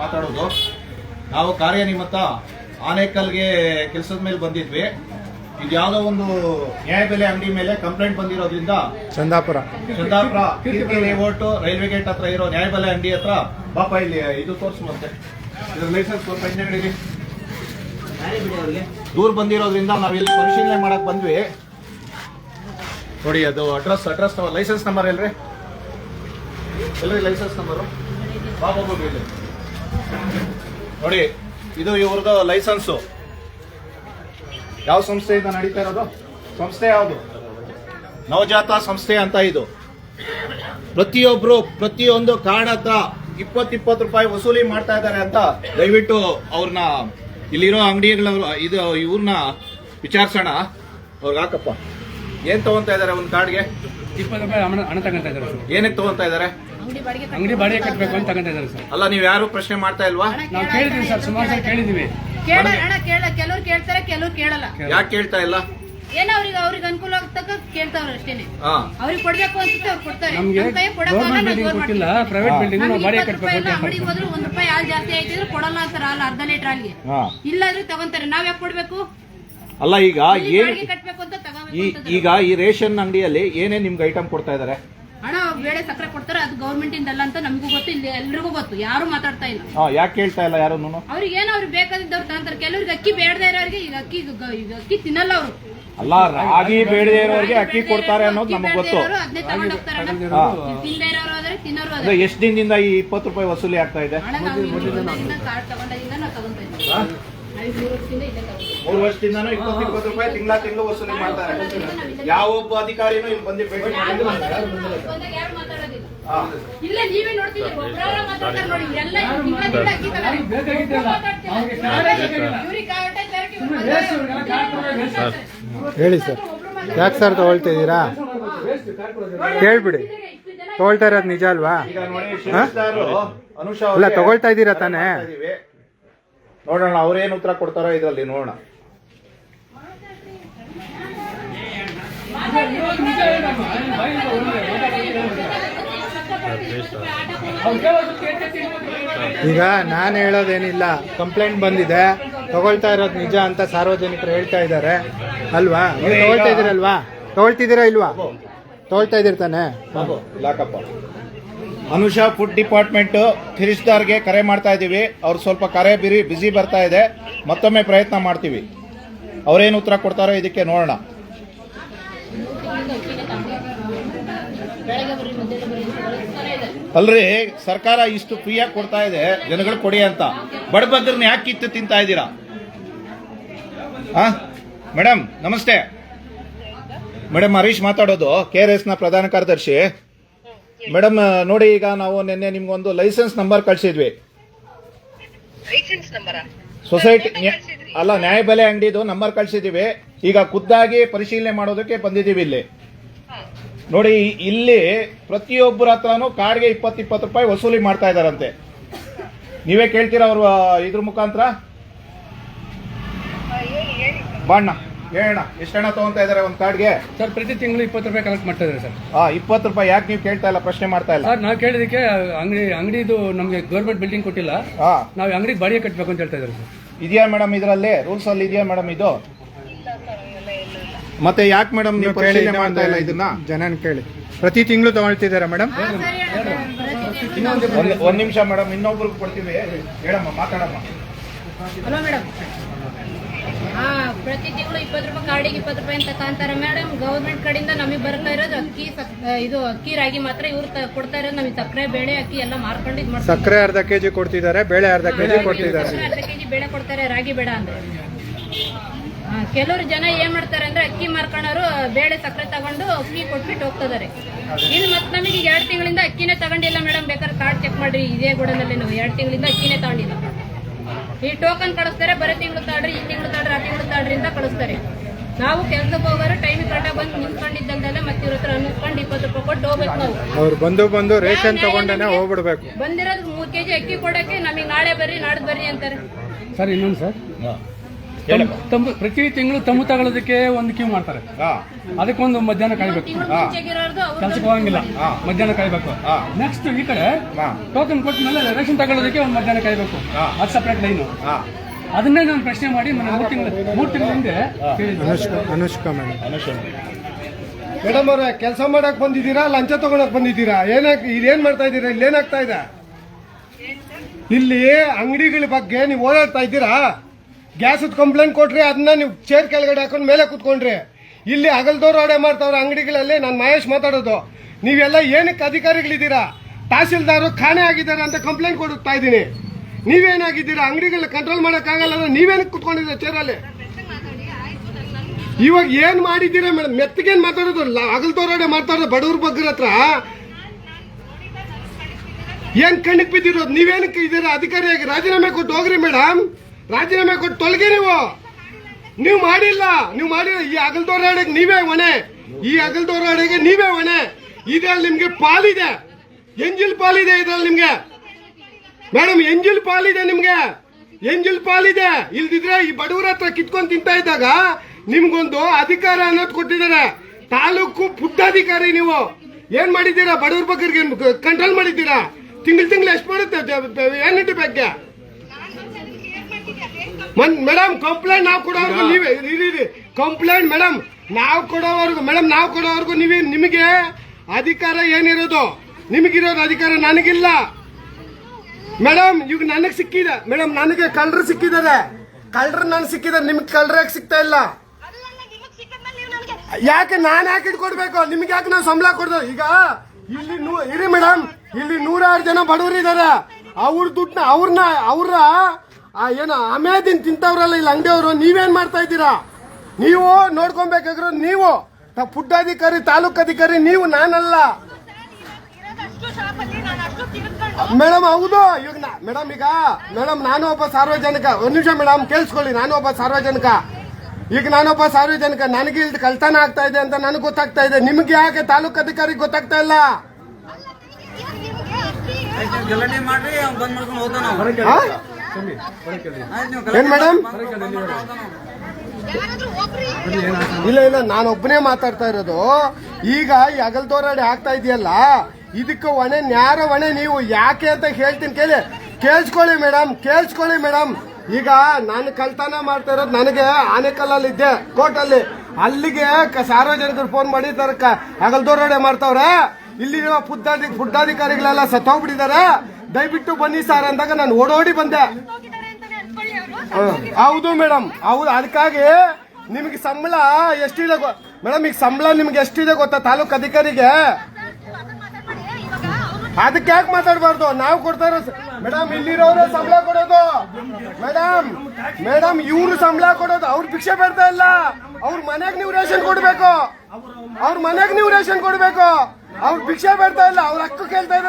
ಮಾತಾಡೋದು. ನಾವು ಕಾರ್ಯನಿಮಿತ್ತ ಆನೇಕಲ್ಗೆ ಕೆಲಸದ ಮೇಲೆ ಬಂದಿದ್ವಿ. ಇದು ಯಾವುದೋ ಒಂದು ನ್ಯಾಯಬೆಲೆ ಅಂಗಡಿ ಮೇಲೆ ಕಂಪ್ಲೇಂಟ್ ಬಂದಿರೋದ್ರಿಂದ Chandapura. Chandapura Keerthi layout railway gate ಹತ್ರ ಇರೋ ನ್ಯಾಯಬೆಲೆ ಅಂಗಡಿ ಹತ್ರ ಪಾಪ ಇಲ್ಲಿ ಇದು ತೋರಿಸು ಮತ್ತೆ ಇದ್ರ ಲೈಸೆನ್ಸ್ ತೋರ್ಸು. ದೂರ ಬಂದಿರೋದ್ರಿಂದ ನಾವಿಲ್ಲಿ ಪರಿಶೀಲನೆ ಮಾಡಕ್ ಬಂದ್ವಿ. ನೋಡಿ ಅದು ಅಡ್ರೆಸ್ ಅಡ್ರೆಸ್ ಲೈಸೆನ್ಸ್ ನಂಬರ್ ಎಲ್ರಿ ಎಲ್ರಿ ಲೈಸೆನ್ಸ್ ನಂಬರು? ಬಾಬಾ ಇಲ್ಲಿ ನೋಡಿ ಇದು ಇವ್ರದ್ದು ಲೈಸೆನ್ಸು. ಯಾವ ಸಂಸ್ಥೆಯಿಂದ ನಡೀತಾ ಇರೋದು? ಸಂಸ್ಥೆ ಯಾವುದು? ನವಜಾತ ಸಂಸ್ಥೆ ಅಂತ ಇದು. ಪ್ರತಿಯೊಬ್ರು ಪ್ರತಿಯೊಂದು ಕಾರ್ಡ್ ಹತ್ರ ಇಪ್ಪತ್ತು ಇಪ್ಪತ್ತು ರೂಪಾಯಿ ವಸೂಲಿ ಮಾಡ್ತಾ ಇದ್ದಾರೆ ಅಂತ ದಯವಿಟ್ಟು ಅವ್ರನ್ನ ಇಲ್ಲಿರೋ ಅಂಗಡಿಗಳ ಇದು ಇವ್ರನ್ನ ವಿಚಾರಿಸೋಣ. ಅವ್ರಿಗೆ ಹಾಕಪ್ಪ. ಏನು ತಗೊಂತ ಇದ್ದಾರೆ ಒಂದು ಕಾರ್ಡ್ಗೆ? ಇಪ್ಪತ್ತು ರೂಪಾಯಿ ಹಣ ತಗೊಂತ ಇದ್ದಾರೆ ಏನಕ್ಕೆ ತಗೊಂತಾ ಇದಾರೆ ಅಂಗಡಿ ಬಾಡಿಗೆ ಕಟ್ಟಬೇಕು ಅಂತ ತಗೊಂಡಿದ್ದಾರೆ ಸರ್. ಅಲ್ಲ ನೀವು ಯಾರು ಪ್ರಶ್ನೆ ಮಾಡ್ತಾ ಇಲ್ವಾ? ನಾವು ಕೇಳಿದೀವಿ ಸರ್ ಸುಮಾರು ಸಲ ಕೇಳಿದೀವಿ. ಕೇಳ ಅಣ್ಣ ಕೇಳ ಕೆಲವ್ರು ಕೇಳ್ತಾರೆ ಕೆಲವ್ರು ಕೇಳಲ್ಲ. ಯಾಕೆ ಕೇಳ್ತಾ ಇಲ್ಲ? ಏನೋ ಅವ್ರಿಗೆ ಅವ್ರಿಗೆ ಅನುಕೂಲ ಆಗ್ತಕ್ಕ ಕೇಳ್ತಾವ್ರ ಅಷ್ಟೇನೆ. ಹಾ. ಅವ್ರಿಗೆ ಕೊಡ್ಬೇಕು ಅನ್ಸುತ್ತೆ ಅವ್ರು ಕೊಡ್ತಾರೆ. ನಮ್ಗೆ ನಮ್ ಕೈ ಕೊಡಕ್ಕಾಗಲ್ಲ, ಗೌರ್ಮೆಂಟ್ ನಾವು ಬಿಲ್ಡಿಂಗ್ ಜೋರ್ ಕೊಟ್ಟಿಲ್ಲ ಪ್ರೈವೇಟ್ ಬಿಲ್ಡಿಂಗ್ ನಾವು ನಮ್ಗೆ ಬಾಡಿಗೆ ಇಪ್ಪತ್ತು ರೂಪಾಯಿ ಕಟ್ಟಬೇಕು ಅಂತ ಅಂಗಡಿಗೆ ಹೋದ್ರು ಒಂದ್ ರೂಪಾಯಿ ಹಾಲು ಜಾಸ್ತಿ ಆಯ್ತಿದ್ರೆ ಕೊಡಲ್ಲ ಸರ್ ಹಾಲು ಅರ್ಧ ಲೀಟರ್ ಹಾಲಿಗೆ. ಹಾ. ಇಲ್ಲಾದ್ರೂ ತಗೊಂತಾರೆ. ನಾವ್ ಯಾಕೆ ಕೊಡ್ಬೇಕು? ಅಲ್ಲ ಈಗ ಇಲ್ಲಿ ಏನ್ ಬಾಡಿಗೆ ಕಟ್ಬೇಕು ಅಂತ ತಗೋಬೇಕು ಈ ಈಗ ಈ ರೇಷನ್ ಅಂಗಡಿಯಲ್ಲಿ ಏನೇ ನಿಮ್ಗೆ ಐಟಮ್ ಕೊಡ್ತಾ ಇದಾರೆ? ಹಣ ಬೇಳೆ ಸಕ್ಕರೆ ಕೊಡ್ತಾರೆ ಅದು ಗೌರ್ಮೆಂಟ್ ಇಂದಲ್ಲ ಅಂತ ನಮಗೂ ಗೊತ್ತು ಇಲ್ಲಿ ಎಲ್ರಿಗೂ ಗೊತ್ತು ಯಾರು ಮಾತಾಡ್ತಾ ಇಲ್ಲ ಹಾ ಯಾಕೆ ಹೇಳ್ತಾ ಇಲ್ಲ ಯಾರು ಅವ್ರಿಗೆ ಏನೋ ಅವ್ರಿಗೆ ಬೇಕಾದಿದ್ದವ್ರು ತಗೊಂತಾರೆ ಕೆಲವ್ರಿಗೆ ಅಕ್ಕಿ ಬೇಡದೇ ಇರೋರಿಗೆ ಈಗ ಅಕ್ಕಿ ಈಗ ಅಕ್ಕಿ ತಿನ್ನಲ್ಲ ಅವರು ಅಲ್ಲ ರಾಗಿ ಬೇಡದೇ ಇರೋರಿಗೆ ಅಕ್ಕಿ ಕೊಡ್ತಾರೆ ಅನ್ನೋದು ನಮಗೆ ಗೊತ್ತು ಅದನ್ನೇ ತಗೊಂಡ್ ಅಣ್ಣ. ಹಾ. ತಿಂದೇ ಇರೋರು ಆದ್ರೆ ತಿನ್ನೋರು ಅಂದ್ರೆ ಆದ್ರೆ ಎಷ್ಟು ದಿನದಿಂದ ಈ ಇಪ್ಪತ್ತು ರೂಪಾಯಿ ವಸೂಲಿ ಆಗ್ತಾ ಇದೆ ಹಣ ನಾವು ಕಾರ್ಡ್ ತಗೊಂಡಾಗಿಂದ ನಾವು ತಗೊಂತಾ ಇದ್ದೀವಿ ಹಾ? ನಾವು ಮೂರು ವರ್ಷದಿಂದನೂ ಇಪ್ಪತ್ತು ಇಪ್ಪತ್ತು ರೂಪಾಯಿ ತಿಂಗಳ ತಿಂಗಳು ವಸೂಲಿ ಮಾಡ್ತಾರೆ. ಯಾವೊಬ್ಬ ಅಧಿಕಾರಿನೂ ಇಲ್ಲಿ ಬಂದು ಭೇಟಿ. ಹೇಳಿ ಸರ್. ಯಾಕೆ ಸರ್ ತಗೊಳ್ತಾ ಇದ್ದೀರಾ ಕೇಳ್ಬಿಡಿ. ತಗೊಳ್ತಾ ಇರೋದು ನಿಜ ಅಲ್ವಾ? ಈಗ ನೋಡಿ ಶಿವಸ್ತಾರು ಅನುಷಾ ಅಲ್ಲ, ತಗೊಳ್ತಾ ಇದ್ದೀರಾ ತಾನೇ? ನೋಡೋಣ, ಅವ್ರೇನು ಉತ್ತರ ಕೊಡ್ತಾರೋ ಇದರಲ್ಲಿ ನೋಡೋಣ. ಈಗ ನಾನು ಹೇಳೋದೇನಿಲ್ಲ ಕಂಪ್ಲೇಂಟ್ ಬಂದಿದೆ. ತಗೊಳ್ತಾ ಇರೋದು ನಿಜ ಅಂತ ಸಾರ್ವಜನಿಕರು ಹೇಳ್ತಾ ಇದ್ದಾರೆ. ಅಲ್ವಾ? ನೀವು ತಗೊಳ್ತಾ ಇದ್ದೀರಲ್ವಾ? ತಗೊಳ್ತಿದ್ದೀರಾ ಇಲ್ವಾ? ತಗೊಳ್ತಾ ಇದ್ದೀರಿ ತಾನೆ? ಅನುಷಾ ಫುಡ್ ಡಿಪಾರ್ಟ್ಮೆಂಟ್ ಥಿರಿಸ್ದಾರ್ಗೆ ಕರೆ ಮಾಡ್ತಾ ಇದ್ದೀವಿ. ಅವ್ರು ಸ್ವಲ್ಪ ಕರೆ ಬಿರಿ, ಬಿಸಿ ಬರ್ತಾ ಇದೆ. ಮತ್ತೊಮ್ಮೆ ಪ್ರಯತ್ನ ಮಾಡ್ತೀವಿ. ಅವರೇನು ಉತ್ತರ ಕೊಡ್ತಾರೋ ಇದಕ್ಕೆ ನೋಡೋಣ. ಅಲ್ರಿ, ಸರ್ಕಾರ ಇಷ್ಟು ಫ್ರೀಯಾಗಿ ಕೊಡ್ತಾ ಇದೆ. ಜನಗಳು ಕೊಡಿ ಅಂತ. ಬಡಬದ್ರನ್ನ ಯಾಕೆ ಕಿತ್ತು ತಿಂತಾ ಇದ್ದೀರಾ? ಮೇಡಮ್ ನಮಸ್ತೆ. ಮೇಡಮ್ ಹರೀಶ್ ಮಾತಾಡೋದು ಕೆ ಆರ್ ಎಸ್ನ ಪ್ರಧಾನ ಕಾರ್ಯದರ್ಶಿ. ಮೇಡಮ್ ನೋಡಿ ಈಗ ನಾವು ನಿನ್ನೆ ನಿಮ್ಗೊಂದು ಲೈಸೆನ್ಸ್ ನಂಬರ್ ಕಳ್ಸಿದ್ವಿ. ಸೊಸೈಟಿ ಅಲ್ಲ ನ್ಯಾಯಬೆಲೆ ಅಂಗಡಿದು ನಂಬರ್ ಕಳ್ಸಿದೀವಿ. ಈಗ ಖುದ್ದಾಗಿ ಪರಿಶೀಲನೆ ಮಾಡೋದಕ್ಕೆ ಬಂದಿದ್ದೀವಿ ಇಲ್ಲಿ. ನೋಡಿ ಇಲ್ಲಿ ಪ್ರತಿಯೊಬ್ಬರ ಹತ್ರನೂ ಕಾರ್ಡ್ಗೆ ಇಪ್ಪತ್ತು ಇಪ್ಪತ್ತು ರೂಪಾಯಿ ವಸೂಲಿ ಮಾಡ್ತಾ ಇದಾರಂತೆ. ನೀವೇ ಕೇಳ್ತೀರಾ ಅವರು ಇದ್ರ ಮುಖಾಂತರ? ಬಾಣ್ಣ. ಹೇಳೋಣ ಎಷ್ಟು ಹಣ ತಗೊಂತಾ ಇದಾರೆ ಒಂದು ಕಾರ್ಡ್ಗೆ ಸರ್ ಪ್ರತಿ ತಿಂಗಳು ಇಪ್ಪತ್ತು ರೂಪಾಯಿ ಕಲೆಕ್ಟ್ ಮಾಡ್ತಾ ಇದ್ದಾರೆ ಸರ್. ಹಾ ಇಪ್ಪತ್ತು ರೂಪಾಯಿ ಯಾಕೆ ನೀವು ಕೇಳ್ತಾ ಇಲ್ಲ ಪ್ರಶ್ನೆ ಮಾಡ್ತಾ ಇಲ್ಲ? ಸರ್ ನಾವು ಕೇಳಿದಕ್ಕೆ ಅಂಗಡಿ ಅಂಗಡಿದು ನಮಗೆ ಗೌರ್ಮೆಂಟ್ ಬಿಲ್ಡಿಂಗ್ ಕೊಟ್ಟಿಲ್ಲ. ಹಾ ನಾವು ಅಂಗಡಿಗೆ ಬಾಡಿಗೆ ಕಟ್ಟಬೇಕು ಅಂತ ಹೇಳ್ತಾ ಇದ್ದಾರೆ ಸರ್. ಇದೆಯಾ ಮೇಡಮ್ ಇದರಲ್ಲಿ? ರೂಲ್ಸ್ ಅಲ್ಲಿ ಇದೆಯಾ ಮೇಡಮ್ ಇದು? ಮತ್ತೆ ಯಾಕೆ ಮೇಡಮ್ ನೀವು ಪರಿಶೀಲನೆ ಮಾಡ್ತಾ ಇಲ್ಲ ಇದನ್ನ? ಜನನ ಕೇಳಿ. ಪ್ರತಿ ತಿಂಗಳು ತಗೊಳ್ತಿದ್ದಾರೆ ಮೇಡಮ್ ಒಂದ್ ನಿಮಿಷ ಮೇಡಮ್ ಇನ್ನೊಬ್ರಿಗೆ ಕೊಡ್ತೀವಿ. ಹೇಳಮ್ಮ ಮಾತಾಡಮ್ಮ. ಹಲೋ ಮೇಡಮ್ ಹಾ ಪ್ರತಿ ತಿಂಗಳು ಇಪ್ಪತ್ತು ರೂಪಾಯಿ ಕಾರ್ಡಿಗೆ ಇಪ್ಪತ್ತು ರೂಪಾಯಿ ಅಂತ ತಗೊಂತಾರೆ. ಮೇಡಮ್ ಗೌರ್ಮೆಂಟ್ ಕಡೆಯಿಂದ ನಮಗೆ ಬರ್ತಾ ಇರೋದು ಅಕ್ಕಿ ಇದು ಅಕ್ಕಿ ರಾಗಿ ಮಾತ್ರ ಇವ್ರು ಕೊಡ್ತಾ ಇರೋದು. ನಮಗೆ ಸಕ್ಕರೆ ಬೇಳೆ ಅಕ್ಕಿ ಎಲ್ಲ ಮಾರ್ಕೊಂಡು ಇದು ಮಾಡ್ತಾರೆ. ಸಕ್ಕರೆ ಅರ್ಧ ಕೆಜಿ ಕೊಡ್ತಿದ್ದಾರೆ ಬೇಳೆ ಅರ್ಧ ಕೆಜಿ ಕೊಡ್ತಿದ್ದಾರೆ. ಸಕ್ಕರೆ ಅರ್ಧ ಕೆಜಿ ಬೇಳೆ ಕೊಡ್ತಾರೆ ರಾಗಿ ಬೇಡ ಅಂದ್ರೆ. ಕೆಲವರು ಜನ ಏನ್ ಮಾಡ್ತಾರೆ ಅಂದ್ರೆ ಅಕ್ಕಿ ಮಾರ್ಕೊಂಡವರು ಬೇಳೆ ಸಕ್ಕರೆ ತಗೊಂಡು ಅಕ್ಕಿ ಕೊಟ್ಬಿಟ್ಟು ಹೋಗ್ತಿದ್ದಾರೆ. ಇದು ಮತ್ತೆ ನಮಗೆ ಎರಡು ತಿಂಗಳಿಂದ ಅಕ್ಕಿನೇ ತಗೊಂಡಿಲ್ಲ ಮೇಡಮ್ ಬೇಕಾದ್ರೆ ಕಾರ್ಡ್ ಚೆಕ್ ಮಾಡ್ರಿ ಇದೇ ಗೋಡನಲ್ಲಿ ನಾವು. ಎರಡು ತಿಂಗಳಿಂದ ಅಕ್ಕಿನೇ ತಗೊಂಡಿಲ್ಲ. ಈ ಟೋಕನ್ ಕಳಿಸ್ತಾರೆ ಬರೀ ತಿಂಗಳು ತಾಡ್ರಿ ಈ ತಿಂಗಳು ತಾಡ್ರಿ ಆ ತಿಂಗಳು ತಾಡ್ರಿ ಅಂತ ಕಳಿಸ್ತಾರೆ. ನಾವು ಕೆಲಸಕ್ಕೆ ಹೋಗೋರು ಟೈಮ್ ಕರೆಕ್ಟಾಗಿ ಬಂದು ನಿಂತ್ಕೊಂಡಿದ್ದಲ್ದಲ್ಲೇ ಮತ್ತೆ ಇವ್ರ ಹತ್ರ ಅನ್ನಿಸ್ಕೊಂಡು ಇಪ್ಪತ್ತು ರೂಪಾಯಿ ಕೊಟ್ಟು ಹೋಗ್ಬೇಕು ನಾವು. ಅವ್ರು ಬಂದು ಬಂದು ರೇಷನ್ ತಗೊಂಡೇನೆ ಹೋಗ್ಬಿಡ್ಬೇಕು. ಬಂದಿರೋದು ಮೂರು ಕೆಜಿ ಅಕ್ಕಿ ಕೊಡಕ್ಕೆ ನಮಗೆ ನಾಳೆ ಬರ್ರಿ ನಾಡ್ದು ಬರ್ರಿ ಅಂತಾರೆ. ಸರ್ ಇನ್ನೊಂದು ಸರ್. ತಮ್ಮ ಪ್ರತಿ ತಿಂಗಳು ತಮ್ಮ ತಗೊಳ್ಳೋದಕ್ಕೆ ಒಂದು ಕ್ಯೂ ಮಾಡ್ತಾರೆ. ಹಾ. ಅದಕ್ಕೊಂದು ಮಧ್ಯಾಹ್ನ ಕಾಯ್ಬೇಕು ತಿಂಗಳು ಮುಂಚೆಗಿರೋರ್ದು ಅವ್ರು ಕೆಲ್ಸಕ್ಕೆ ಹೋಗಂಗಿಲ್ಲ. ಹಾ. ಮಧ್ಯಾಹ್ನ ಕಾಯ್ಬೇಕು ಹಾ. ನೆಕ್ಸ್ಟ್ ಈ ಕಡೆ ಹಾ. ಟೋಕನ್ ಕೊಟ್ಟ ಮೇಲೆ ರೇಷನ್ ತಗೊಳ್ಳೋದಕ್ಕೆ ಒಂದು ಮಧ್ಯಾಹ್ನ ಕಾಯ್ಬೇಕು ಹಾ. ಅದು ಸಪ್ರೇಟ್ ಲೈನು ಹಾ. ಅದನ್ನೇ ನಾನು ಪ್ರಶ್ನೆ ಮಾಡಿ ಮೊನ್ನೆ ಮೂರು ತಿಂಗಳು ಮೂರು ತಿಂಗಳ ಹಿಂದೆ. ಅನುಷ್ಕಾ ಮೇಡಮ್. ಅವ್ರೆ ಕೆಲಸ ಮಾಡಕ್ ಬಂದಿದ್ದೀರಾ? ಲಂಚ ತಗೊಳಕ್ ಬಂದಿದ್ದೀರಾ? ಏನಾಗ್ ಇಲ್ಲೇನ್ ಮಾಡ್ತಾ ಇದ್ದೀರಾ? ಇಲ್ಲಿ ಏನಾಗ್ತಾ ಇದೆ? ಇಲ್ಲಿ ಅಂಗಡಿಗಳ ಬಗ್ಗೆ ನೀವು ಓಡಾಡ್ತಾ ಇದ್ದೀರಾ? ಗ್ಯಾಸ್ ಕಂಪ್ಲೇಂಟ್ ಕೊಟ್ರಿ ಅದನ್ನ ನೀವು ಚೇರ್ ಕೆಳಗಡೆ ಹಾಕೊಂಡು ಮೇಲೆ ಕೂತ್ಕೊಂಡ್ರಿ. ಇಲ್ಲಿ ಹಗಲ್ದವ್ರು ಆಡೆ ಮಾಡ್ತಾವ್ರ ಅಂಗಡಿಗಳಲ್ಲಿ ನಾನು ಮಹೇಶ್ ಮಾತಾಡೋದು. ನೀವೆಲ್ಲ ಏನಕ್ಕೆ ಅಧಿಕಾರಿಗಳಿದ್ದೀರಾ? ತಹಸೀಲ್ದಾರು ಖಾಣೆ ಆಗಿದ್ದಾರೆ ಅಂತ ಕಂಪ್ಲೇಂಟ್ ಕೊಡುತ್ತಾ ಇದ್ದೀನಿ. ನೀವೇನಾಗಿದ್ದೀರಾ? ಅಂಗಡಿಗಳ ಕಂಟ್ರೋಲ್ ಮಾಡೋಕ್ಕಾಗಲ್ಲ ಅಂದ್ರೆ ನೀವೇನಕ್ಕೆ ಕೂತ್ಕೊಂಡಿದ್ದೀರಾ ಚೇರಲ್ಲಿ ಇವಾಗ ಏನು ಮಾಡಿದ್ದೀರಾ ಮೇಡಮ್? ಮೆತ್ತಗೇನು ಮಾತಾಡೋದು? ಹಗಲ್ದವ್ರಾಡೆ ಮಾತಾಡೋದು ಬಡವ್ರ ಬಗ್ಗೆ ಹತ್ರ? ಏನು ಕಣ್ಣಿಗೆ ಬಿದ್ದಿರೋದು? ನೀವೇನಕ್ಕೆ ಇದ್ದೀರಾ? ಅಧಿಕಾರಿಯಾಗಿ ರಾಜೀನಾಮೆ ಕೊಟ್ಟು ಹೋಗ್ರಿ ಮೇಡಮ್. ರಾಜೀನಾಮೆ ಕೊಟ್ಟು ತೊಲಗಿ ನೀವು. ನೀವು ಮಾಡಿಲ್ಲ ನೀವು ಮಾಡಿಲ್ಲ ಈ ಅಗಲ್ದೋರಾಡೆಗೆ ನೀವೇ ಹೊಣೆ. ಈ ಅಗಲ್ದೋರಾಡೆಗೆ ನೀವೇ ಹೊಣೆ. ಇದ್ರಲ್ಲಿ ನಿಮ್ಗೆ ಪಾಲಿದೆ. ಎಂಜಿಲ್ ಪಾಲಿದೆ ಇದ್ರಲ್ಲಿ ನಿಮ್ಗೆ. ಮೇಡಮ್ ಎಂಜಿಲ್ ಪಾಲಿದೆ ನಿಮ್ಗೆ. ಎಂಜಿಲ್ ಪಾಲಿದೆ. ಇಲ್ದಿದ್ರೆ ಈ ಬಡವರ ಹತ್ರ ಕಿತ್ಕೊಂಡ್ ತಿಂತಾ ಇದ್ದಾಗ ನಿಮ್ಗೊಂದು ಅಧಿಕಾರ ಅನ್ನೋದು ಕೊಟ್ಟಿದ್ದಾರೆ. ತಾಲೂಕು ಪುಟ್ಟಾಧಿಕಾರಿ ನೀವು. ಏನ್ ಮಾಡಿದ್ದೀರಾ? ಬಡವ್ರ ಬಗ್ಗೆ ಕಂಟ್ರೋಲ್ ಮಾಡಿದ್ದೀರಾ? ತಿಂಗಳು ತಿಂಗಳು ಎಷ್ಟು ಮಾಡುತ್ತೆ? ಏನಿಟ್ಟು ಬಗ್ಗೆ ಮೇಡಮ್ ಕಂಪ್ಲೇಂಟ್ ನಾವು ಕೊಡೋವರೆಗೂ ನೀವೇ ಇರಿ ಕಂಪ್ಲೇಂಟ್ ಮೇಡಮ್ ನಾವು ಕೊಡೋವರೆಗೂ ಮೇಡಮ್ ನಾವು ಕೊಡೋವರೆಗೂ ನೀವೇ ನಿಮಗೆ ಅಧಿಕಾರ ಏನಿರೋದು? ನಿಮಗಿರೋದು ಅಧಿಕಾರ ನನಗಿಲ್ಲ. ಮೇಡಮ್ ಇವಾಗ ನನಗೆ ಸಿಕ್ಕಿದೆ. ಮೇಡಮ್ ನನಗೆ ಕಳ್ಳರು ಸಿಕ್ಕಿದ್ದಾರೆ. ಕಳ್ಳರು ನನಗೆ ಸಿಕ್ಕಿದ್ದಾರೆ. ನಿಮ್ಗೆ ಕಳ್ಳರಾಗಿ ಸಿಗ್ತಾ ಇಲ್ಲ? ಯಾಕೆ ನಾನು ಯಾಕೆ ಇಟ್ಕೊಡ್ಬೇಕು ನಿಮ್ಗೆ ಯಾಕೆ ನಾವು ಸಂಬಳ ಕೊಡ್ದು? ಈಗ ಇಲ್ಲಿ ನೂ- ಇರಿ ಮೇಡಮ್ ಇಲ್ಲಿ ನೂರಾರು ಜನ ಬಡವರು ಇದಾರೆ ಅವ್ರ ದುಡ್ಡನ್ನ ಅವ್ರನ್ನ ಅವ್ರ ಆ ಏನೋ ಅಮೇದಿನ್ ತಿಂತವ್ರಲ್ಲ ಇಲ್ಲಿ ಅಂಗಡಿಯವರು ನೀವೇನ್ ಮಾಡ್ತಾ ಇದ್ದೀರಾ? ನೀವು ನೋಡ್ಕೊಬೇಕಾಗಿರೋ ನೀವು. ತ- ಫುಡ್ ಅಧಿಕಾರಿ ತಾಲೂಕು ಅಧಿಕಾರಿ ನೀವು ನಾನಲ್ಲ. ಮೇಡಮ್ ಹೌದು. ಇವಾಗ ಮೇಡಮ್ ಈಗ ಮೇಡಮ್ ನಾನು ಒಬ್ಬ ಸಾರ್ವಜನಿಕ. ಒಂದ್ ನಿಮಿಷ ಮೇಡಮ್ ಕೇಳಿಸ್ಕೊಳ್ಳಿ. ನಾನು ಒಬ್ಬ ಸಾರ್ವಜನಿಕ. ಈಗ ನಾನೊಬ್ಬ ಸಾರ್ವಜನಿಕ. ನನಗೆ ಇಲ್ಲಿ ಕಳ್ತನ ಆಗ್ತಾ ಇದೆ ಅಂತ ನನಗೆ ಗೊತ್ತಾಗ್ತಾ ಇದೆ. ನಿಮ್ಗೆ ಯಾಕೆ ತಾಲೂಕ್ ಅಧಿಕಾರಿ ಗೊತ್ತಾಗ್ತಾ ಇಲ್ಲ? ಮಾಡ್ರಿ ಏನ್ ಮೇಡಮ್ ಇಲ್ಲ ಇಲ್ಲ ನಾನು ಒಬ್ಬನೇ ಮಾತಾಡ್ತಾ ಇರೋದು. ಈಗ ಈ ಅಗಲ್ದೋರಾಡಿ ಆಗ್ತಾ ಇದೆಯಲ್ಲ ಇದಕ್ಕೆ ಹೊಣೆ ನ್ಯಾರ ಹೊಣೆ ನೀವು ಯಾಕೆ ಅಂತ ಹೇಳ್ತೀನಿ ಕೇಳಿ. ಕೇಳಿಸ್ಕೊಳ್ಳಿ ಮೇಡಮ್ ಕೇಳಿಸ್ಕೊಳ್ಳಿ ಮೇಡಮ್ ಈಗ ನಾನು ಕಳ್ತನ ಮಾಡ್ತಾ ಇರೋದು ನನಗೆ ಆನೆಕಲ್ಲಲ್ಲಿ ಇದ್ದೆ ಕೋರ್ಟಲ್ಲಿ. ಅಲ್ಲಿಗೆ ಕ- ಸಾರ್ವಜನಿಕರು ಫೋನ್ ಮಾಡಿ ತರ ಅಗಲ್ದೋರಾಡೆ ಮಾಡ್ತಾವ್ರೆ. ಇಲ್ಲಿರುವ ಫುಡ್ಡಾಧಿ ಫುಡ್ಡಾಧಿಕಾರಿಗಳೆಲ್ಲ ಸತ್ತೋಗ್ಬಿಟ್ಟಿದ್ದಾರೆ. ದಯವಿಟ್ಟು ಬನ್ನಿ ಸರ್ ಅಂದಾಗ ನಾನು ಓಡೋಡಿ ಬಂದೆ. ಹೌದು ಮೇಡಮ್ ಹೌದು, ಅದಕ್ಕಾಗಿ ನಿಮಗೆ ಸಂಬಳ ಎಷ್ಟಿದೆ ಮೇಡಮ್ ಈಗ ಸಂಬಳ ನಿಮ್ಗೆ ಎಷ್ಟಿದೆ ಗೊತ್ತಾ ತಾಲೂಕು ಅಧಿಕಾರಿಗೆ? ಅದಕ್ಕೆ ಯಾಕೆ ಮಾತಾಡಬಾರ್ದು? ನಾವು ಕೊಡ್ತಾ ಇರೋ ಮೇಡಮ್ ಇಲ್ಲಿರೋರು ಸಂಬಳ ಕೊಡೋದು. ಮೇಡಮ್ ಮೇಡಮ್ ಇವ್ರು ಸಂಬಳ ಕೊಡೋದು. ಅವ್ರು ಭಿಕ್ಷೆ ಬೇಡ್ತಾ ಇಲ್ಲ. ಅವ್ರ ಮನೆಗೆ ನೀವು ರೇಷನ್ ಕೊಡ್ಬೇಕು. ಅವ್ರ ಮನೆಗೆ ನೀವು ರೇಷನ್ ಕೊಡ್ಬೇಕು. ಅವ್ರು ಭಿಕ್ಷೆ ಬೇಡ್ತಾ ಇಲ್ಲ. ಅವ್ರ ಹಕ್ಕು ಕೇಳ್ತಾ ಇದ್ದಾರೆ.